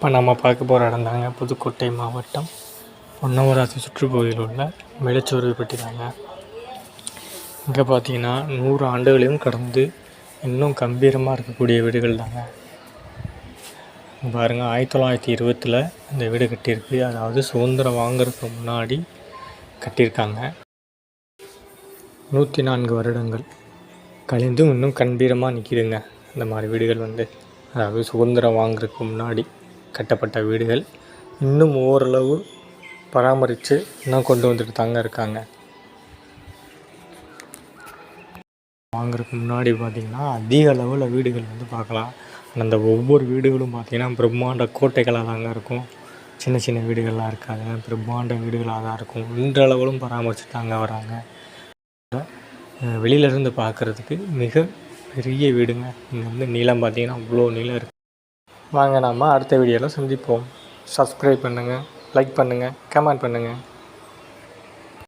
இப்போ நம்ம பார்க்க போகிற இடம் தாங்க. புதுக்கோட்டை மாவட்டம். பொன்னமராசி சுற்றுப்பகுதியில் உள்ள மிளச்சோறுப்பட்டி தாங்க. இங்கே பார்த்தீங்கன்னா நூறு ஆண்டுகளையும் கடந்து இன்னும் கம்பீரமாக இருக்கக்கூடிய வீடுகள் தாங்க. பாருங்கள் பாருங்க ஆயிரத்தி தொள்ளாயிரத்தி இருபத்தில் இந்த வீடு கட்டியிருக்கு. அதாவது சுதந்திரம் வாங்குறதுக்கு முன்னாடி கட்டியிருக்காங்க. நூற்றி நான்கு வருடங்கள் கழிந்தும் இன்னும் கம்பீரமாக நிற்கிதுங்க இந்த மாதிரி வீடுகள் வந்து. அதாவது சுதந்திரம் வாங்குறதுக்கு முன்னாடி. கட்டப்பட்ட வீடுகள் இன்னும் ஓரளவு பராமரித்து இன்னும் கொண்டு வந்துட்டு தாங்க இருக்காங்க. வாங்குறதுக்கு முன்னாடி பார்த்திங்கன்னா அதிக அளவில் வீடுகள் வந்து பார்க்கலாம் அந்த ஒவ்வொரு வீடுகளும் பார்த்திங்கன்னா பிரம்மாண்ட கோட்டைகளாக தாங்க இருக்கும். சின்ன சின்ன வீடுகள்லாம் இருக்காது. பிரம்மாண்ட வீடுகளாக தான் இருக்கும். இன்றளவிலும் பராமரிச்சுட்டு தாங்க வராங்க. வெளியிலேருந்து பார்க்குறதுக்கு மிக பெரிய வீடுங்க. இங்கே வந்து நீளம் பார்த்திங்கன்னா அவ்வளோ நீளம் இருக்குது வாங்க நாம் அடுத்த வீடியோவில் சந்திப்போம். சப்ஸ்கிரைப் பண்ணுங்கள் லைக் பண்ணுங்கள் கமெண்ட் பண்ணுங்கள்